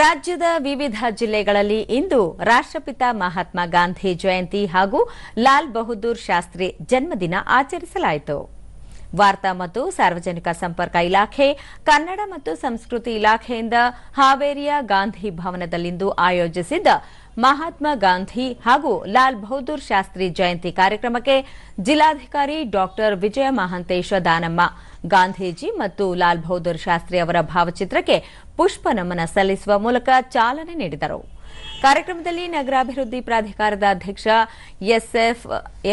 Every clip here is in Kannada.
ರಾಜ್ಯದ ವಿವಿಧ ಜಿಲ್ಲೆಗಳಲ್ಲಿ ಇಂದು ರಾಷ್ಟ್ರಪಿತ ಮಹಾತ್ಮ ಗಾಂಧಿ ಜಯಂತಿ ಹಾಗೂ ಲಾಲ್ ಬಹದ್ದೂರ್ ಶಾಸ್ತ್ರಿ ಜನ್ಮದಿನ ಆಚರಿಸಲಾಯಿತು. ವಾರ್ತಾ ಮತ್ತು ಸಾರ್ವಜನಿಕ ಸಂಪರ್ಕ ಇಲಾಖೆ, ಕನ್ನಡ ಮತ್ತು ಸಂಸ್ಕೃತಿ ಇಲಾಖೆಯಿಂದ ಹಾವೇರಿಯ ಗಾಂಧಿ ಭವನದಲ್ಲಿಂದು ಆಯೋಜಿಸಿದ್ದ ಮಹಾತ್ಮ ಗಾಂಧಿ ಹಾಗೂ ಲಾಲ್ ಬಹದ್ದೂರ್ ಶಾಸ್ತ್ರಿ ಜಯಂತಿ ಕಾರ್ಯಕ್ರಮಕ್ಕೆ ಜಿಲ್ಲಾಧಿಕಾರಿ ಡಾಕ್ಟರ್ ವಿಜಯ ಮಹಾಂತೇಶ ದಾನಮ್ಮ, ಗಾಂಧೀಜಿ ಮತ್ತು ಲಾಲ್ ಬಹದ್ದೂರ್ ಶಾಸ್ತ್ರಿ ಅವರ ಭಾವಚಿತ್ರಕ್ಕೆ ಪುಷ್ಪ ನಮನ ಸಲ್ಲಿಸುವ ಮೂಲಕ ಚಾಲನೆ ನೀಡಿದರು. ಕಾರ್ಯಕ್ರಮದಲ್ಲಿ ನಗರಾಭಿವೃದ್ಧಿ ಪ್ರಾಧಿಕಾರದ ಅಧ್ಯಕ್ಷ ಎಸ್ಎಫ್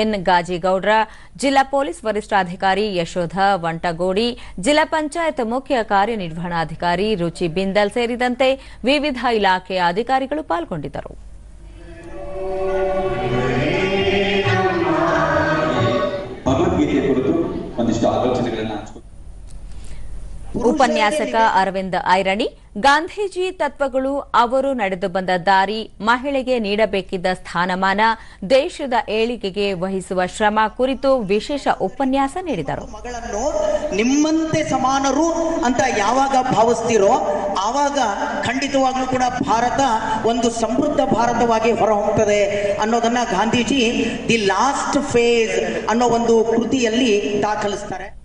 ಎನ್ ಗಾಜಿಗೌಡ್ರ, ಜಿಲ್ಲಾ ಪೊಲೀಸ್ ವರಿಷ್ಠಾಧಿಕಾರಿ ಯಶೋಧ ವಂಟಗೋಡಿ, ಜಿಲ್ಲಾ ಪಂಚಾಯತ್ ಮುಖ್ಯ ಕಾರ್ಯನಿರ್ವಹಣಾಧಿಕಾರಿ ರುಚಿ ಬಿಂದಲ್ ಸೇರಿದಂತೆ ವಿವಿಧ ಇಲಾಖೆಯ ಅಧಿಕಾರಿಗಳು ಪಾಲ್ಗೊಂಡಿದ್ದರು. ಭಗವದ್ಗೀತೆಯ ಕುರಿತು ಒಂದಿಷ್ಟು ಆಲೋಚನೆಗಳನ್ನ ಹಂಚ್ಕೊ ಉಪನ್ಯಾಸಕ ಅರವಿಂದ್ ಐರಣಿ, ಗಾಂಧೀಜಿ ತತ್ವಗಳು ಅವರು ನಡೆದು ಬಂದ ದಾರಿ ಮಹಿಳೆಗೆ ನೀಡಬೇಕಿದ್ದ ಸ್ಥಾನಮಾನ ದೇಶದ ಏಳಿಗೆಗೆ ವಹಿಸುವ ಶ್ರಮ ಕುರಿತು ವಿಶೇಷ ಉಪನ್ಯಾಸ ನೀಡಿದರು. ನಿಮ್ಮಂತೆ ಸಮಾನರು ಅಂತ ಯಾವಾಗ ಭಾವಿಸ್ತೀರೋ ಆವಾಗ ಖಂಡಿತವಾಗ್ಲೂ ಕೂಡ ಭಾರತ ಒಂದು ಸಮೃದ್ಧ ಭಾರತವಾಗಿ ಹೊರಹೊಮ್ಮುತ್ತದೆ ಅನ್ನೋದನ್ನ ಗಾಂಧೀಜಿ ದಿ ಲಾಸ್ಟ್ ಫೇಸ್ ಅನ್ನೋ ಒಂದು ಕೃತಿಯಲ್ಲಿ ದಾಖಲಿಸ್ತಾರೆ.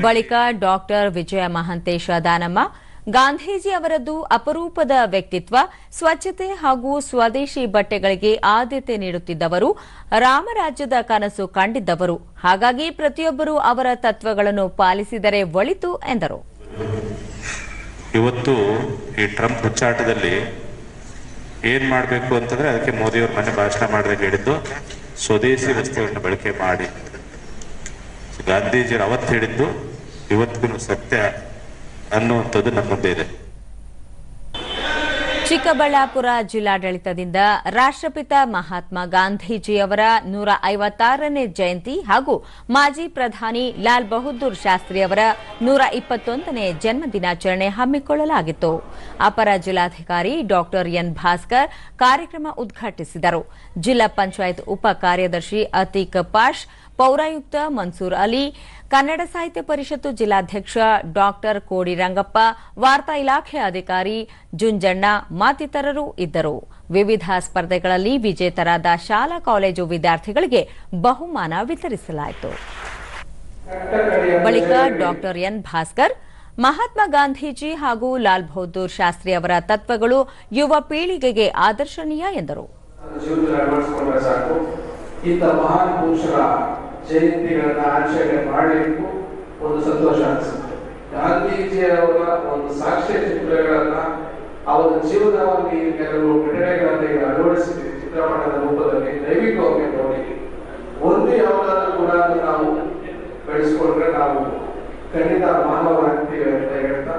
ಬಳಿಕ ಡಾಕ್ಟರ್ ವಿಜಯ ಮಹಾಂತೇಶ ದಾನಮ್ಮ ಗಾಂಧೀಜಿ ಅವರದ್ದು ಅಪರೂಪದ ವ್ಯಕ್ತಿತ್ವ ಸ್ವಚ್ಛತೆ ಹಾಗೂ ಸ್ವದೇಶಿ ಬಟ್ಟೆಗಳಿಗೆ ಆದ್ಯತೆ ನೀಡುತ್ತಿದ್ದವರು ರಾಮರಾಜ್ಯದ ಕನಸು ಕಂಡಿದ್ದವರು. ಹಾಗಾಗಿ ಪ್ರತಿಯೊಬ್ಬರೂ ಅವರ ತತ್ವಗಳನ್ನು ಪಾಲಿಸಿದರೆ ಒಳಿತು ಎಂದರು. ಇವತ್ತು ಈ ಟ್ರಂಪ್ ಹುಚ್ಚಾಟದಲ್ಲಿ ಏನ್ ಮಾಡಬೇಕು ಅಂತಂದ್ರೆ ಅದಕ್ಕೆ ಮೋದಿಯವರು ಮನೆ ಭಾಷಣ ಮಾಡಿದಾಗ ಹೇಳಿದ್ದು ಸ್ವದೇಶಿ ವಸ್ತುಗಳನ್ನು ಬಳಕೆ ಮಾಡಿ. ಗಾಂಧೀಜಿಯವರು ಅವತ್ತು ಹೇಳಿದ್ದು ಇವತ್ತಿನ ಸತ್ಯ ಅನ್ನುವಂಥದ್ದು ನಮ್ಮ ಮುಂದೆ ಇದೆ. ಚಿಕ್ಕಬಳ್ಳಾಪುರ ಜಿಲ್ಲಾಡಳಿತದಿಂದ ರಾಷ್ಟ್ರಪಿತ ಮಹಾತ್ಮ ಗಾಂಧೀಜಿಯವರ ನೂರ ಐವತ್ತಾರನೇ ಜಯಂತಿ ಹಾಗೂ ಮಾಜಿ ಪ್ರಧಾನಿ ಲಾಲ್ ಬಹದ್ದೂರ್ ಶಾಸ್ತ್ರಿ ಅವರ ನೂರ ಇಪ್ಪತ್ತೊಂದನೇ ಜನ್ಮದಿನಾಚರಣೆ ಹಮ್ಮಿಕೊಳ್ಳಲಾಗಿತ್ತು. ಅಪರ ಜಿಲ್ಲಾಧಿಕಾರಿ ಡಾಕ್ಟರ್ ಎನ್ ಭಾಸ್ಕರ್ ಕಾರ್ಯಕ್ರಮ ಉದ್ಘಾಟಿಸಿದರು. ಜಿಲ್ಲಾ ಪಂಚಾಯತ್ ಉಪ ಕಾರ್ಯದರ್ಶಿ ಅತೀಕ್ ಪಾಷ್ ಪೌರಾಯುಕ್ತ ಮನ್ಸೂರ್ ಅಲಿ, ಕನ್ನಡ ಸಾಹಿತ್ಯ ಪರಿಷತ್ತು ಜಿಲ್ಲಾಧ್ಯಕ್ಷ ಡಾಕ್ಟರ್ ಕೋಡಿ ರಂಗಪ್ಪ, ವಾರ್ತಾ ಇಲಾಖೆ ಅಧಿಕಾರಿ ಜುಂಜಣ್ಣ ಮತ್ತಿತರರು ಇದ್ದರು. ವಿವಿಧ ಸ್ಪರ್ಧೆಗಳಲ್ಲಿ ವಿಜೇತರಾದ ಶಾಲಾ, ಕಾಲೇಜು ವಿದ್ಯಾರ್ಥಿಗಳಿಗೆ ಬಹುಮಾನ ವಿತರಿಸಲಾಯಿತು. ಬಳಿಕ ಡಾಕ್ಟರ್ ಎನ್ ಭಾಸ್ಕರ್, ಮಹಾತ್ಮ ಗಾಂಧೀಜಿ ಹಾಗೂ ಲಾಲ್ ಬಹದ್ದೂರ್ ಶಾಸ್ತ್ರಿ ಅವರ ತತ್ವಗಳು ಯುವ ಪೀಳಿಗೆಗೆ ಆದರ್ಶನೀಯ ಎಂದರು. ಜಯಂತಿಗಳನ್ನ ಆಚರಣೆ ಮಾಡಲಿಕ್ಕೂ ಒಂದು ಸಂತೋಷ ಅನಿಸುತ್ತೆ. ಗಾಂಧೀಜಿಯವರ ಒಂದು ಸಾಕ್ಷ್ಯ ಚಿತ್ರಗಳನ್ನ ಅವರ ಜೀವನವನ್ನು ಕೆಲವು ಘಟನೆಗಳನ್ನ ಈಗ ಚಿತ್ರಪಟದ ರೂಪದಲ್ಲಿ ದೈವಿಕವಾಗಿ ನೋಡಿ ಒಂದು ಯಾವುದಾದ್ರೂ ಕೂಡ ನಾವು ಬೆಳೆಸ್ಕೊಂಡ್ರೆ ನಾವು ಖಂಡಿತ ಮಾನವರಾಗ್ತೀವಿ ಅಂತ ಹೇಳ್ತಾ.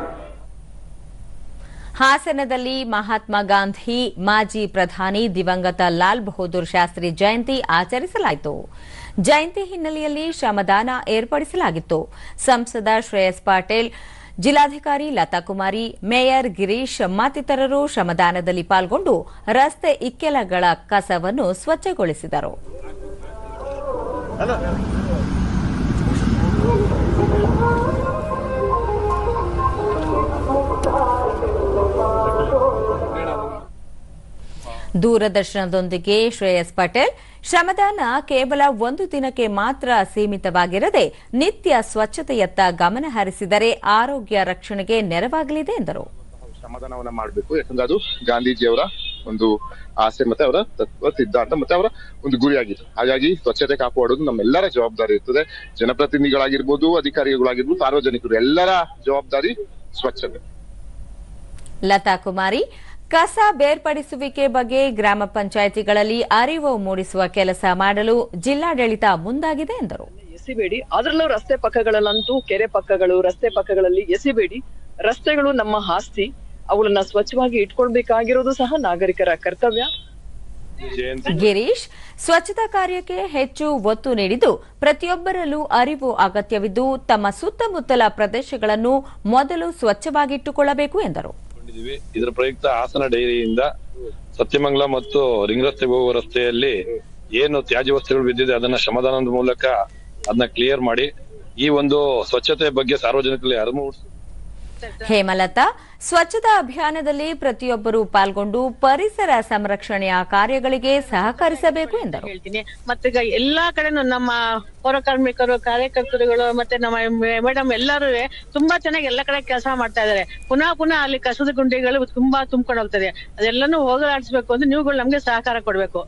ಹಾಸನದಲ್ಲಿ ಮಹಾತ್ಮ ಗಾಂಧಿ, ಮಾಜಿ ಪ್ರಧಾನಿ ದಿವಂಗತ ಲಾಲ್ ಬಹದ್ದೂರ್ ಶಾಸ್ತ್ರಿ ಜಯಂತಿ ಆಚರಿಸಲಾಯಿತು. ಜಯಂತಿ ಹಿನ್ನೆಲೆಯಲ್ಲಿ ಶ್ರಮದಾನ ಏರ್ಪಡಿಸಲಾಗಿತ್ತು. ಸಂಸದ ಶ್ರೇಯಸ್ ಪಾಟೀಲ್, ಜಿಲ್ಲಾಧಿಕಾರಿ ಲತಾ ಕುಮಾರಿ ಮೇಯರ್ ಗಿರೀಶ್ ಮತ್ತಿತರರು ಶ್ರಮದಾನದಲ್ಲಿ ಪಾಲ್ಗೊಂಡು ರಸ್ತೆ ಇಕ್ಕೆಲಗಳ ಕಸವನ್ನು ಸ್ವಚ್ಛಗೊಳಿಸಿದರು. ದೂರದರ್ಶನದೊಂದಿಗೆ ಶ್ರೇಯಸ್ ಪಟೇಲ್. ಶ್ರಮದಾನ ಕೇವಲ ಒಂದು ದಿನಕ್ಕೆ ಮಾತ್ರ ಸೀಮಿತವಾಗಿರದೆ ನಿತ್ಯ ಸ್ವಚ್ಛತೆಯತ್ತ ಗಮನ ಹರಿಸಿದರೆ ಆರೋಗ್ಯ ರಕ್ಷಣೆಗೆ ನೆರವಾಗಲಿದೆ ಎಂದರು. ಶ್ರಮದಾನವನ್ನ ಮಾಡಬೇಕು. ಯಾಕಂದ್ರೆ ಅದು ಗಾಂಧೀಜಿಯವರ ಒಂದು ಆಸೆ ಮತ್ತೆ ಅವರ ತತ್ವ ಸಿದ್ಧಾಂತ ಮತ್ತೆ ಅವರ ಒಂದು ಗುರಿಯಾಗಿದೆ ಹಾಗಾಗಿ ಸ್ವಚ್ಛತೆ ಕಾಪಾಡೋದು ನಮ್ಮೆಲ್ಲರ ಜವಾಬ್ದಾರಿ ಇರ್ತದೆ. ಜನಪ್ರತಿನಿಧಿಗಳಾಗಿರ್ಬೋದು ಅಧಿಕಾರಿಗಳಾಗಿರ್ಬೋದು ಸಾರ್ವಜನಿಕರು ಎಲ್ಲರ ಜವಾಬ್ದಾರಿ ಸ್ವಚ್ಛತೆ. ಲತಾ ಕುಮಾರಿ ಕಸ ಬೇರ್ಪಡಿಸುವಿಕೆ ಬಗ್ಗೆ ಗ್ರಾಮ ಪಂಚಾಯಿತಿಗಳಲ್ಲಿ ಅರಿವು ಮೂಡಿಸುವ ಕೆಲಸ ಮಾಡಲು ಜಿಲ್ಲಾಡಳಿತ ಮುಂದಾಗಿದೆ ಎಂದರು. ಎಸಿಬೇಡಿ. ಅದರಲ್ಲೂ ರಸ್ತೆ ಪಕ್ಕಗಳಲ್ಲಂತೂ ಕೆರೆ ಪಕ್ಕಗಳು ರಸ್ತೆ ಪಕ್ಕಗಳಲ್ಲಿ ಎಸಿಬೇಡಿ. ರಸ್ತೆಗಳು ನಮ್ಮ ಆಸ್ತಿ. ಅವುಗಳನ್ನ ಸ್ವಚ್ಛವಾಗಿ ಇಟ್ಕೊಳ್ಬೇಕಾಗಿರೋದು ಸಹ ನಾಗರಿಕರ ಕರ್ತವ್ಯ. ಗಿರೀಶ್ ಸ್ವಚ್ಛತಾ ಕಾರ್ಯಕ್ಕೆ ಹೆಚ್ಚು ಒತ್ತು ನೀಡಿದ್ದು ಪ್ರತಿಯೊಬ್ಬರಲ್ಲೂ ಅರಿವು ಅಗತ್ಯವಿದ್ದು ತಮ್ಮ ಸುತ್ತಮುತ್ತಲ ಪ್ರದೇಶಗಳನ್ನು ಮೊದಲು ಸ್ವಚ್ಛವಾಗಿಟ್ಟುಕೊಳ್ಳಬೇಕು ಎಂದರು. ಕೊಂಡಿದ್ದೀವಿ ಇದರ ಪ್ರಯುಕ್ತ ಹಾಸನ ಡೈರಿಯಿಂದ ಸತ್ಯಮಂಗಲ ಮತ್ತು ರಿಂಗ್ ರಸ್ತೆ ಹೋಗುವ ರಸ್ತೆಯಲ್ಲಿ ಏನು ತ್ಯಾಜ್ಯ ವಸ್ತುಗಳು ಬಿದ್ದಿದೆ ಅದನ್ನ ಶ್ರಮದಾನದ ಮೂಲಕ ಅದನ್ನ ಕ್ಲಿಯರ್ ಮಾಡಿ ಈ ಒಂದು ಸ್ವಚ್ಛತೆ ಬಗ್ಗೆ ಸಾರ್ವಜನಿಕರಲ್ಲಿ ಅರಿವು ಹೇಮಲತಾ, ಸ್ವಚ್ಛತಾ ಅಭಿಯಾನದಲ್ಲಿ ಪ್ರತಿಯೊಬ್ಬರು ಪಾಲ್ಗೊಂಡು ಪರಿಸರ ಸಂರಕ್ಷಣೆಯ ಕಾರ್ಯಗಳಿಗೆ ಸಹಕರಿಸಬೇಕು ಎಂದರು. ಹೇಳ್ತೀನಿ. ಮತ್ತೀಗ ಎಲ್ಲಾ ಕಡೆನೂ ನಮ್ಮ ಪೌರ ಕಾರ್ಮಿಕರು, ಕಾರ್ಯಕರ್ತರುಗಳು, ಮತ್ತೆ ನಮ್ಮ ಮೇಡಮ್ ಎಲ್ಲರೂ ತುಂಬಾ ಚೆನ್ನಾಗಿ ಎಲ್ಲ ಕಡೆ ಕೆಲಸ ಮಾಡ್ತಾ ಇದಾರೆ. ಪುನಃ ಪುನಃ ಅಲ್ಲಿ ಕಸದ ಗುಂಡಿಗಳು ತುಂಬಾ ತುಂಬ್ಕೊಂಡು ಹೋಗ್ತದೆ. ಅದೆಲ್ಲನೂ ಹೋಗಲಾಡಿಸ್ಬೇಕು ಅಂದ್ರೆ ನೀವುಗಳು ನಮ್ಗೆ ಸಹಕಾರ ಕೊಡ್ಬೇಕು.